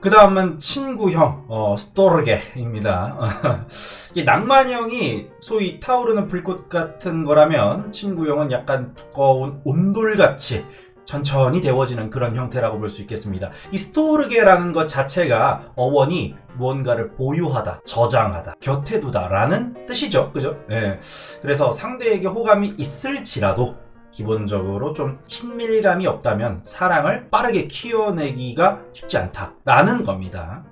그 다음은 친구형, 어, 스토르게입니다. 이 낭만형이 소위 타오르는 불꽃 같은 거라면 친구형은 약간 두꺼운 온돌같이 천천히 데워지는 그런 형태라고 볼 수 있겠습니다. 이 스토르게라는 것 자체가 어원이 무언가를 보유하다, 저장하다, 곁에 두다라는 뜻이죠. 그죠? 예. 그래서 상대에게 호감이 있을지라도 기본적으로 좀 친밀감이 없다면 사랑을 빠르게 키워내기가 쉽지 않다라는 겁니다.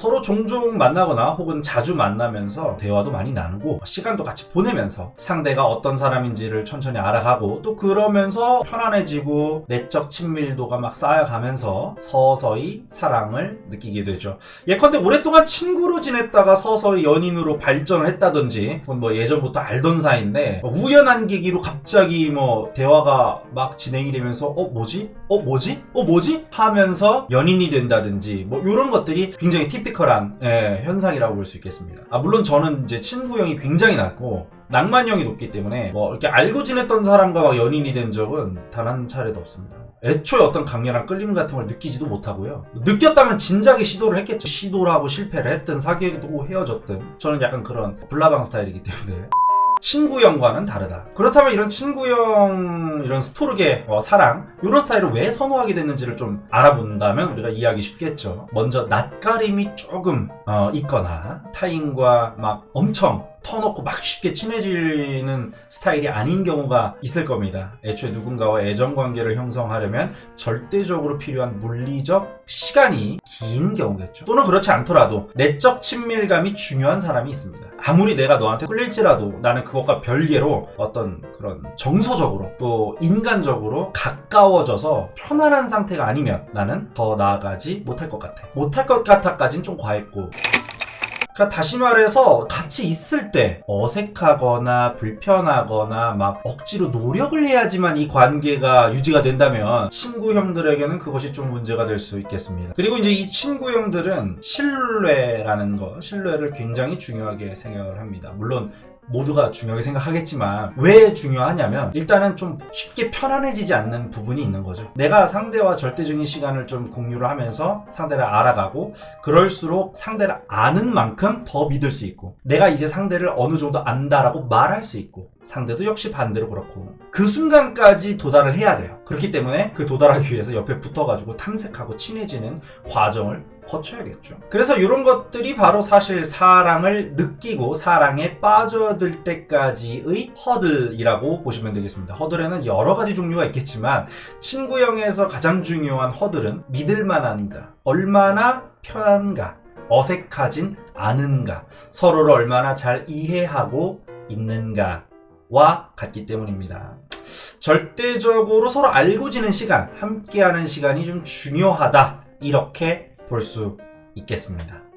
서로 종종 만나거나 혹은 자주 만나면서 대화도 많이 나누고 시간도 같이 보내면서 상대가 어떤 사람인지를 천천히 알아가고 또 그러면서 편안해지고 내적 친밀도가 막 쌓여가면서 서서히 사랑을 느끼게 되죠. 예컨대 오랫동안 친구로 지냈다가 서서히 연인으로 발전을 했다든지 뭐 예전부터 알던 사이인데 뭐 우연한 계기로 갑자기 뭐 대화가 막 진행이 되면서 어 뭐지? 어 뭐지? 어 뭐지? 하면서 연인이 된다든지 뭐 이런 것들이 굉장히 티피컬한 예, 현상이라고 볼 수 있겠습니다. 아 물론 저는 이제 친구형이 굉장히 낮고 낭만형이 높기 때문에 뭐 이렇게 알고 지냈던 사람과 막 연인이 된 적은 단 한 차례도 없습니다. 애초에 어떤 강렬한 끌림 같은 걸 느끼지도 못하고요. 느꼈다면 진작에 시도를 했겠죠. 시도를 하고 실패를 했든 사귀고 헤어졌든 저는 약간 그런 불나방 스타일이기 때문에 친구형과는 다르다. 그렇다면 이런 친구형, 이런 스토르게 어, 사랑 이런 스타일을 왜 선호하게 됐는지를 좀 알아본다면 우리가 이해하기 쉽겠죠. 먼저 낯가림이 조금 어, 있거나 타인과 막 엄청 터놓고 막 쉽게 친해지는 스타일이 아닌 경우가 있을 겁니다. 애초에 누군가와 애정 관계를 형성하려면 절대적으로 필요한 물리적 시간이 긴 경우겠죠. 또는 그렇지 않더라도 내적 친밀감이 중요한 사람이 있습니다. 아무리 내가 너한테 끌릴지라도 나는 그것과 별개로 어떤 그런 정서적으로 또 인간적으로 가까워져서 편안한 상태가 아니면 나는 더 나아가지 못할 것 같아. 못할 것 같아까진 좀 과했고 그러니까 다시 말해서 같이 있을 때 어색하거나 불편하거나 막 억지로 노력을 해야지만 이 관계가 유지가 된다면 친구 형들에게는 그것이 좀 문제가 될 수 있겠습니다. 그리고 이제 이 친구 형들은 신뢰라는 거, 신뢰를 굉장히 중요하게 생각을 합니다. 물론 모두가 중요하게 생각하겠지만 왜 중요하냐면 일단은 좀 쉽게 편안해지지 않는 부분이 있는 거죠. 내가 상대와 절대적인 시간을 좀 공유를 하면서 상대를 알아가고 그럴수록 상대를 아는 만큼 더 믿을 수 있고 내가 이제 상대를 어느 정도 안다라고 말할 수 있고 상대도 역시 반대로 그렇고 그 순간까지 도달을 해야 돼요. 그렇기 때문에 그 도달하기 위해서 옆에 붙어가지고 탐색하고 친해지는 과정을 거쳐야겠죠. 그래서 이런 것들이 바로 사실 사랑을 느끼고 사랑에 빠져들 때까지의 허들이라고 보시면 되겠습니다. 허들에는 여러 가지 종류가 있겠지만 친구형에서 가장 중요한 허들은 믿을 만한가, 얼마나 편한가, 어색하진 않은가, 서로를 얼마나 잘 이해하고 있는가와 같기 때문입니다. 절대적으로 서로 알고 지는 시간, 함께하는 시간이 좀 중요하다. 이렇게 볼 수 있겠습니다.